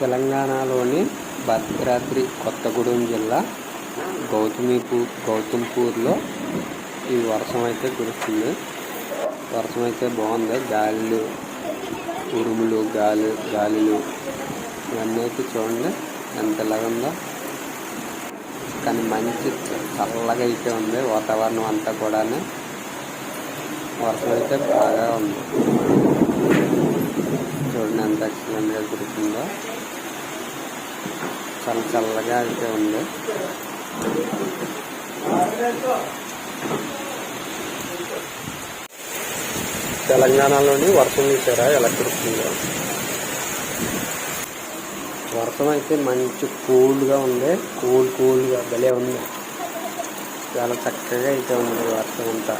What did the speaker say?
తెలంగాణలోని భద్రాద్రి కొత్తగూడెం జిల్లా గౌతమిపూర్ గౌతంపూర్లో ఈ వర్షం అయితే కురుస్తుంది. వర్షం అయితే బాగుంది. గాలులు ఉరుములు గాలి గాలులు ఇవన్నీ అయితే చూడండి ఎంత ఇలాగ ఉందో. కానీ మంచి చల్లగా అయితే ఉంది. వాతావరణం అంతా కూడా వర్షం అయితే బాగా ఉంది. దక్షిణ ఎంత ఎక్సలెంట్గా చాలా చల్లగా అయితే ఉంది. తెలంగాణలోని వర్షం చూసారా? ఎలా కురుస్తుందో. వర్షం అయితే మంచి కూల్గా ఉంది. కూల్ కూల్గా భలే ఉంది. చాలా చక్కగా అయితే ఉంది వర్షం అంతా.